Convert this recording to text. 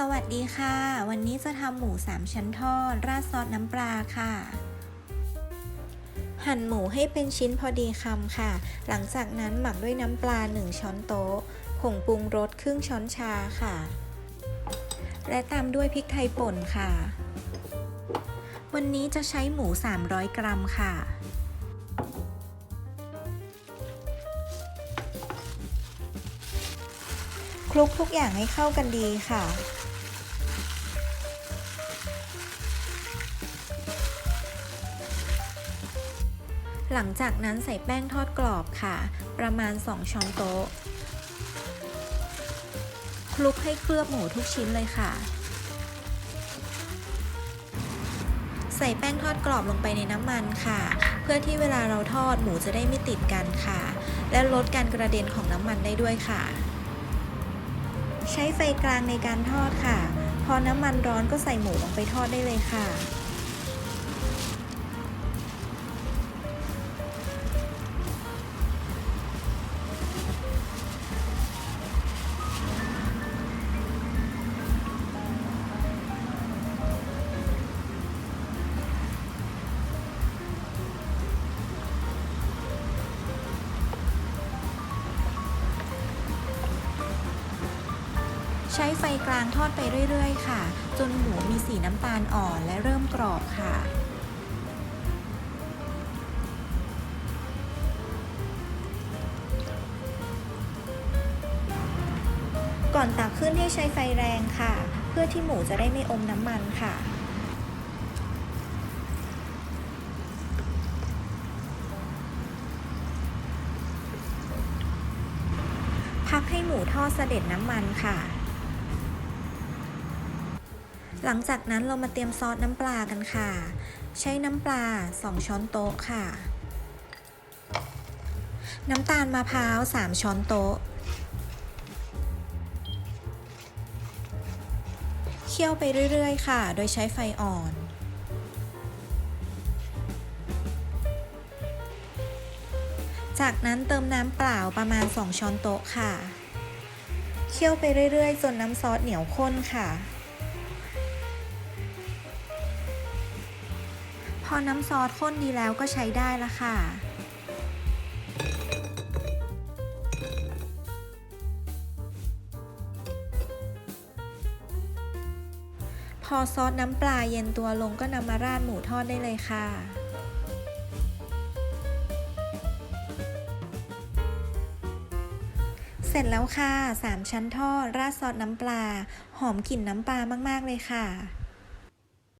สวัสดีค่ะ วันนี้จะทำหมูสามชั้นทอด ราดซอสน้ำปลาค่ะ หั่นหมูให้เป็นชิ้นพอดีคำค่ะ หลังจากนั้นหมักด้วยน้ำปลา 1 ช้อนโต๊ะ ผงปรุงรสครึ่งช้อนชาค่ะ และตามด้วยพริกไทยป่นค่ะ วันนี้จะใช้หมู 300 กรัมค่ะ คลุกทุกอย่างให้เข้ากันดีค่ะ หลังจากนั้นใส่แป้งทอดกรอบค่ะ ประมาณ 2 ช้อนโต๊ะ คลุกให้เคลือบหมูทุกชิ้นเลยค่ะ ใส่แป้งทอดกรอบลงไปในน้ำมันค่ะ เพื่อที่เวลาเราทอดหมูจะได้ไม่ติดกันค่ะ และลดการกระเด็นของน้ำมันได้ด้วยค่ะ ใช้ไฟกลางในการทอดค่ะ พอน้ำมันร้อนก็ใส่หมูลงไปทอดได้เลยค่ะ ใช้ไฟกลางทอดไปเรื่อยๆ ค่ะ จนหมูมีสีน้ำตาลอ่อนและเริ่มกรอบค่ะก่อนตักขึ้นให้ใช้ไฟแรงค่ะ เพื่อที่หมูจะได้ไม่อมน้ำมันค่ะ พักให้หมูทอดเสด็จน้ำมันค่ะ หลังจากนั้นเรามาเตรียมซอสน้ำปลากันค่ะ ใช้น้ำปลา 2 ช้อนโต๊ะค่ะ น้ำตาลมะพร้าว 3 ช้อนโต๊ะ เคี่ยวไปเรื่อยๆ ค่ะ โดยใช้ไฟอ่อนจากนั้นเติมน้ำเปล่าประมาณ 2 ช้อนโต๊ะค่ะ เคี่ยวไปเรื่อยๆ จนน้ำซอสเหนียวข้นค่ะ อน้ำซอสข้นดีแล้วก็ใช้ได้ละค่ะ พอซอสน้ำปลาเย็นตัวลงก็นำมาราดหมูทอดได้เลยค่ะเสร็จแล้วค่ะ 3 ชั้นทอด ราดซอสน้ำปลา หอมกลิ่นน้ำปลามาก ๆ เลยค่ะ